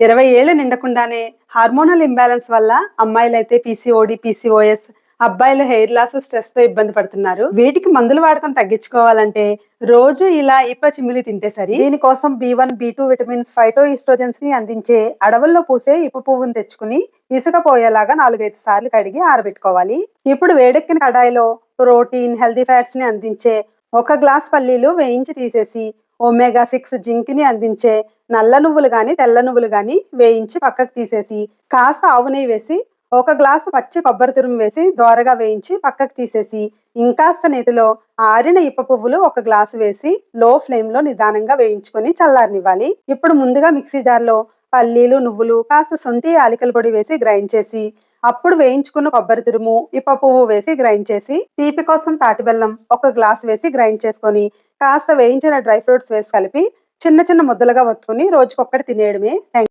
ఇరవై ఏళ్ళు నిండకుండానే hormonal imbalance వల్ల అమ్మాయిలైతే పీసీఓడి పీసీఓఎస్ అబ్బాయిలు హెయిర్ లాస్ స్ట్రెస్తో ఇబ్బంది పడుతున్నారు. వీటికి మందులు వాడకం తగ్గించుకోవాలంటే రోజు ఇలా ఇప్ప చిమ్మిలి తింటే సరి. దీనికోసం B one B two vitamins phyto ఈస్ట్రోజెన్స్ని అందించే అడవుల్లో పూసే ఇప్ప పువ్వును తెచ్చుకుని ఇసుక పోయేలాగా నాలుగైదు సార్లు కడిగి ఆరబెట్టుకోవాలి. ఇప్పుడు వేడెక్కిన కడాయిలో ప్రోటీన్ హెల్దీ ఫ్యాట్స్ని అందించే ఒక గ్లాస్ పల్లీలు వేయించి తీసేసి ఒమేగా సిక్స్ జింక్ని అందించే నల్ల నువ్వులు గాని తెల్ల నువ్వులు గాని వేయించి పక్కకు తీసేసి కాస్త ఆవు నెయ్యి వేసి ఒక గ్లాసు పచ్చి కొబ్బరి తురుము వేసి దోరగా వేయించి పక్కకు తీసేసి ఇంకాస్త నేతిలో ఆరిన ఇప్ప పువ్వులు ఒక గ్లాసు వేసి లో ఫ్లేమ్లో నిదానంగా వేయించుకొని చల్లారనివ్వాలి. ఇప్పుడు ముందుగా మిక్సీ జార్లో పల్లీలు నువ్వులు కాస్త శొంఠి ఆలికల పొడి వేసి గ్రైండ్ చేసి అప్పుడు వేయించుకున్న కొబ్బరి తురుము ఇప్ప పువ్వు వేసి గ్రైండ్ చేసి తీపి కోసం తాటి బెల్లం ఒక గ్లాస్ వేసి గ్రైండ్ చేసుకొని కాస్త వేయించిన డ్రై ఫ్రూట్స్ వేసి కలిపి చిన్న చిన్న ముద్దలుగా వత్తుకొని రోజుకొక్కటి తినేయడమే. థ్యాంక్